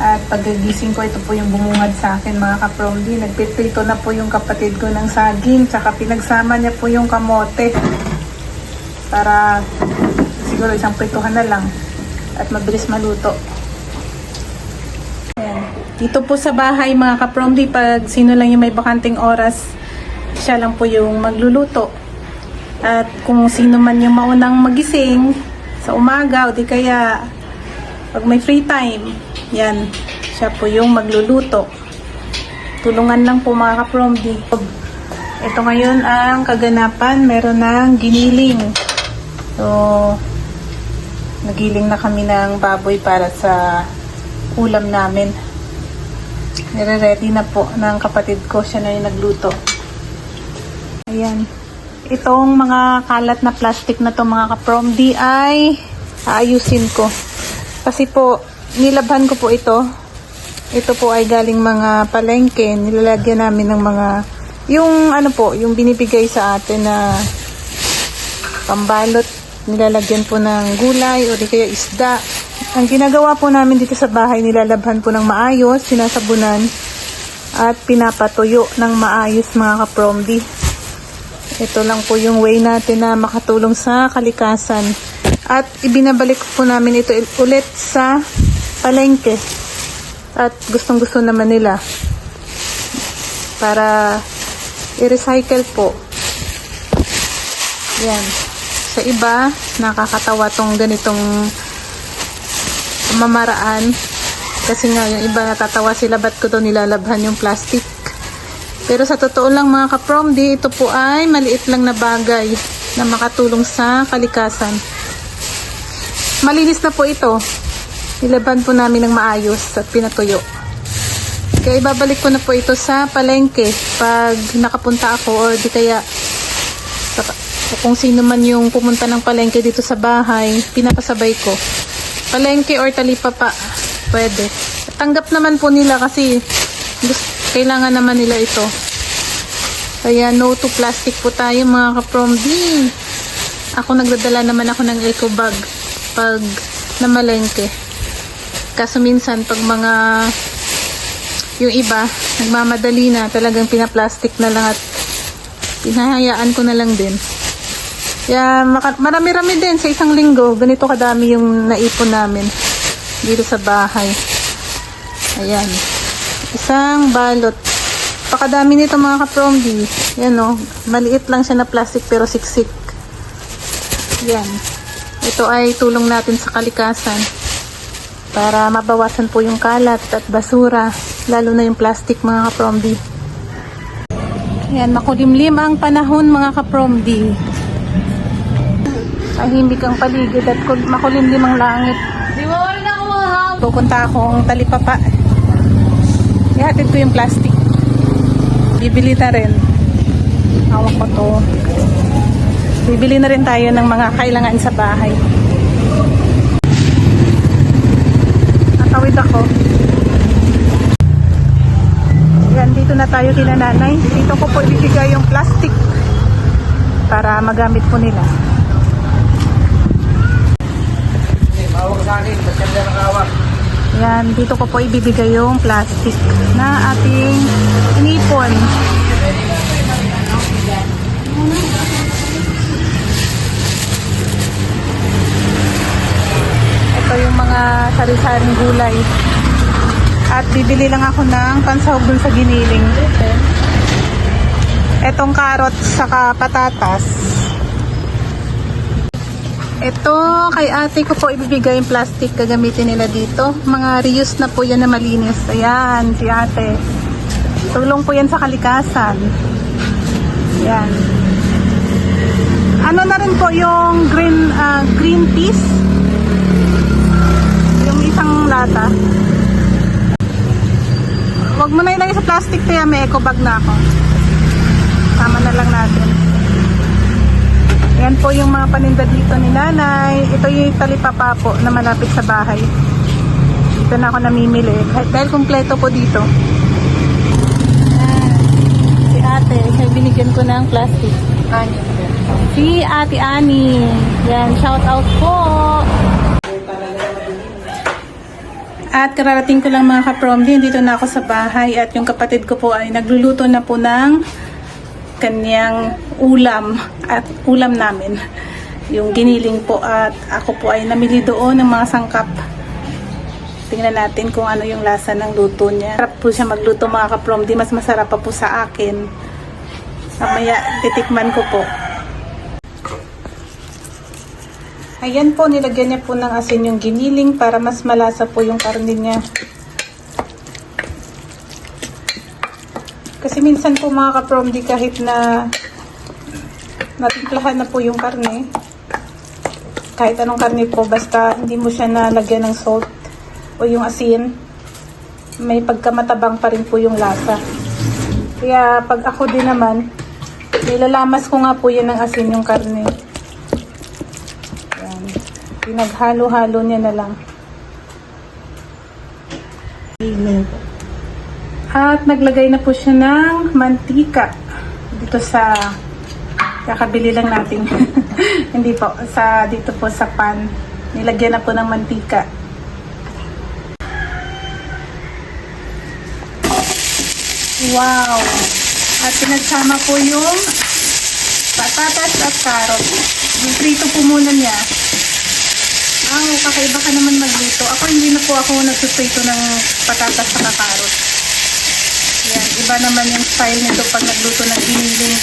At pagkagising ko, ito po yung bumungad sa akin mga kapromdi. Nagpiprito na po yung kapatid ko ng saging. Tsaka pinagsama niya po yung kamote. Para siguro isang prituhan na lang. At mabilis maluto. Ayan. Dito po sa bahay mga kapromdi, pag sino lang yung may bakanting oras, siya lang po yung magluluto. At kung sino man yung maunang magising sa umaga o di kaya pag may free time, yan, siya po yung magluluto. Tulungan lang po mga kapromdi. Ito ngayon ang kaganapan, meron ng giniling. So, nagiling na kami ng baboy para sa ulam namin. Nire-ready na po ng kapatid ko, siya na yung nagluto. Ayan. Itong mga kalat na plastic na to mga kaprom-D ay aayusin ko. Kasi po, nilabhan ko po ito. Ito po ay galing mga palengke. Nilalagyan namin ng mga, yung ano po, yung binibigay sa atin na pambalot. Nilalagyan po ng gulay o di kaya isda. Ang ginagawa po namin dito sa bahay, nilalabhan po ng maayos, sinasabunan, at pinapatuyo ng maayos mga kaprom-D. Ito lang po yung way natin na makatulong sa kalikasan. At ibinabalik po namin ito ulit sa palengke. At gustong gusto naman nila. Para i-recycle po. Yan. Sa iba, nakakatawa tong ganitong mamaraan. Kasi nga, yung iba natatawa sila, ba't ko to nilalabhan yung plastic? Pero sa totoo lang mga kaprom, di ito po ay maliit lang na bagay na makatulong sa kalikasan. Malinis na po ito. Nilaban po namin ng maayos at pinatuyo. Kaya ibabalik ko na po ito sa palengke pag nakapunta ako or di kaya kung sino man yung pumunta ng palengke dito sa bahay, pinapasabay ko. Palengke or talipapa, pwede. Tanggap naman po nila kasi kailangan naman nila ito. Kaya no to plastic po tayo mga kaprom. Ako nagdadala naman ako ng eco bag pag namalengke. Kaso minsan pag mga yung iba nagmamadali na talagang pinaplastic na lang at pinahayaan ko na lang din. Kaya marami-rami din sa isang linggo. Ganito kadami yung naipon namin dito sa bahay. Ayan. Isang balot. Pakadami nito mga kapromdi. Yan o. Maliit lang siya na plastic pero siksik. Yan. Ito ay tulong natin sa kalikasan. Para mabawasan po yung kalat at basura. Lalo na yung plastic mga kapromdi. Yan. Makulimlim ang panahon mga kapromdi. Tahimik ang paligid at kul- makulimlim ang langit. Di mo rin ako mahal. Pupunta akong talipapa. Ihatid ko yung plastic. Bibili na rin. Hawak ko to. Bibili na rin tayo ng mga kailangan sa bahay. Natawid ako. Yan, dito na tayo kina nanay. Dito ko po ibibigay yung plastic para magamit po nila. Yan, dito ko po ibibigay yung plastic na ating inipon. Ito yung mga sari-saring gulay. At bibili lang ako ng pansahog dun sa giniling. Etong carrot saka patatas. Ito, kay ate ko po ibibigay yung plastic gagamitin nila dito. Mga reuse na po yan na malinis. Ayan, si ate. Tulong po yan sa kalikasan. Ayan. Ano na rin po yung green ah, green peas? Lata. Huwag mo na ilagay sa plastic kaya may eco bag na ako. Tama na lang natin. Yan po yung mga paninda dito ni nanay. Ito yung talipapa po na malapit sa bahay. Dito na ako namimili. Dahil kumpleto po dito. Si ate, siya binigyan ko ng plastic. Ano? Si ate Ani. Yan, shout out po. At kararating ko lang mga kapromdi, dito na ako sa bahay at yung kapatid ko po ay nagluluto na po ng kanyang ulam at ulam namin. Yung giniling po at ako po ay namili doon ng mga sangkap. Tingnan natin kung ano yung lasa ng luto niya. Sarap po siya magluto mga kapromdi, mas masarap pa po sa akin. Mamaya titikman ko po. Ayan po, nilagyan niya po ng asin yung giniling para mas malasa po yung karne niya. Kasi minsan po mga kapromdi kahit na natimplahan na po yung karne, kahit anong karne po, basta hindi mo siya nalagyan ng salt o yung asin, may pagkamatabang pa rin po yung lasa. Kaya pag ako din naman, nilalamas ko nga po yan ng asin yung karne. Pinaghalo-halo niya na lang. At naglagay na po siya ng mantika dito sa kakabili lang natin. Hindi po, sa dito po sa pan. Nilagyan na po ng mantika. Wow! At pinagsama po yung patatas at carrot. Yung prito po muna niya. Ah, kakaiba ka naman magluto. Ako hindi na po ako nagsuprito ng patatas at carrot. Yan, iba naman yung style nito pag nagluto ng giniling.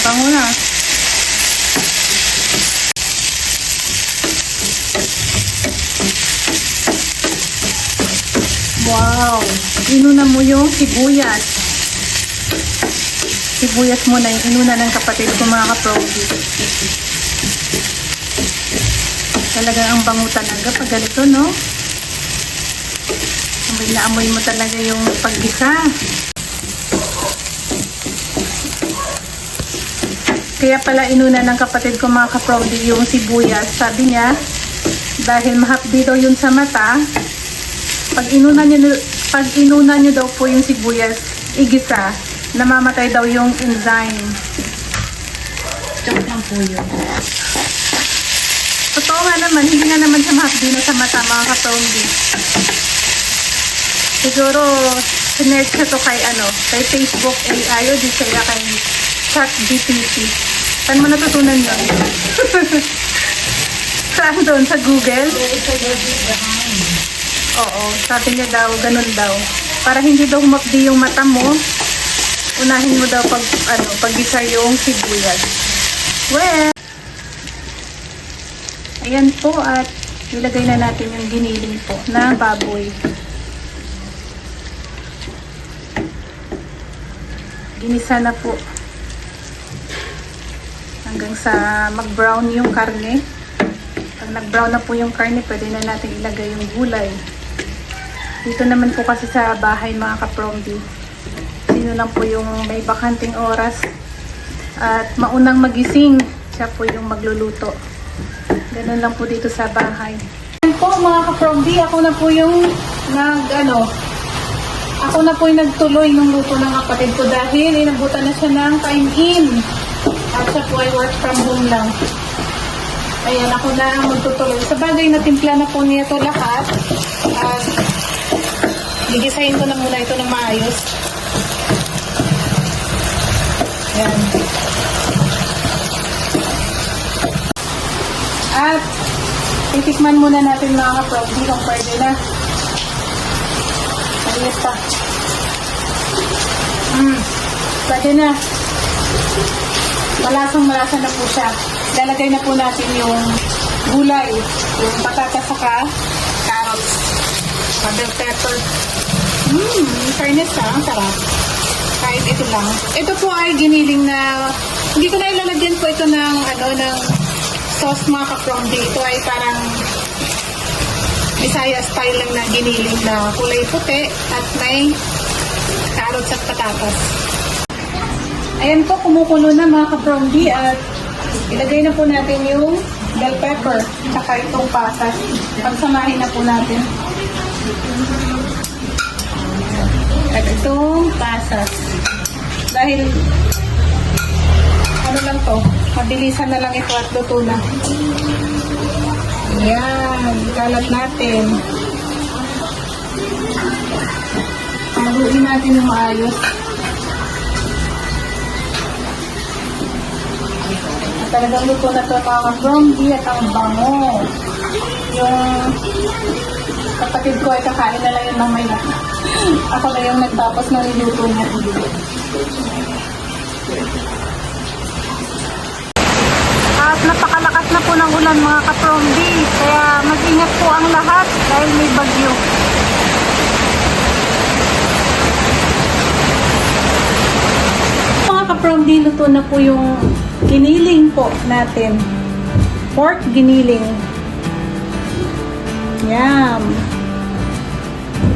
Bango na. Wow! Inuna mo yung sibuyas. Sibuyas mo na yung inuna ng kapatid ko mga kaprogi. Talaga ang bango talaga pag ganito, no? Amoy na amoy mo talaga yung paggisa. Kaya pala inuna ng kapatid ko mga kaprodi yung sibuyas. Sabi niya, dahil mahapdi daw yun sa mata, pag inuna niyo, pag inuna niyo daw po yung sibuyas, igisa, namamatay daw yung enzyme. Joke lang po yun. Totoo nga naman, hindi nga naman siya mahapdi na sa mata mga kaprodi. Siguro, sinerge ko to kay ano, kay Facebook AI o di kaya kay chat GPT. Saan mo natutunan yun? Saan doon? Sa Google? Oo, sabi niya daw, ganun daw. Para hindi daw humapdi yung mata mo, unahin mo daw pag, ano, paggisa yung sibuyas. Well, ayan po at ilagay na natin yung giniling po na baboy. Ginisa na po hanggang sa mag-brown yung karne. Pag nag-brown na po yung karne, pwede na natin ilagay yung gulay. Dito naman po kasi sa bahay mga kapromdi, sino lang po yung may bakanting oras at maunang magising, siya po yung magluluto. Ganun lang po dito sa bahay. Yan po mga kapromdi, ako na po yung nag, ano, ako na po yung nagtuloy ng luto ng kapatid ko dahil inabutan na siya ng time in. At siya po ay work from home lang. Ayan, ako na ang magtutuloy. Sa bagay na timpla na po niya ito lahat. At gigisahin ko na muna ito ng maayos. Titikman muna natin mga kaprobi kung pwede na. Maliit pa. Mm, pwede na. Malasang malasa na po siya. Lalagay na po natin yung gulay, yung patatas saka carrots, bell pepper. Mmm, in fairness ha, ang sarap. Kahit ito lang. Ito po ay giniling na, hindi ko na ilalagyan po ito ng, ano, ng sauce mga kapromdi. Ito ay parang Bisaya style lang na giniling na kulay puti at may carrots at patatas. Ayan po, kumukulo na mga ka-brownie at ilagay na po natin yung bell pepper tsaka itong pasas. Pagsamahin na po natin. At itong pasas. Dahil to. Mabilisan na lang ito at luto na. Ayan, kalat natin. Haluin natin yung maayos. At talagang luto na to mga bromby at ang bango. Yung kapatid ko ay kakain na lang yun mamaya. Ako na yung nagtapos ng niluto niya. At napakalakas na po ng ulan mga kaprombi. Kaya mag-ingat po ang lahat dahil may bagyo. Mga kaprombi, luto na po yung giniling po natin. Pork giniling. Yum!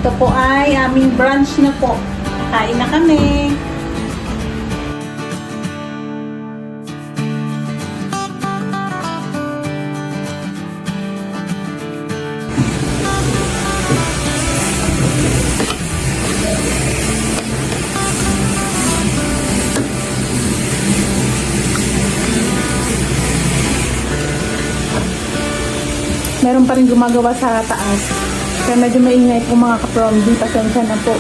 Ito po ay aming brunch na po. Kain na kami. Meron pa rin gumagawa sa taas. Kaya medyo maingay po mga ka-promdi. Pasensya na po.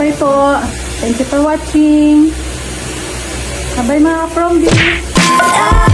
Bye po. Thank you for watching. Bye mga promdi. I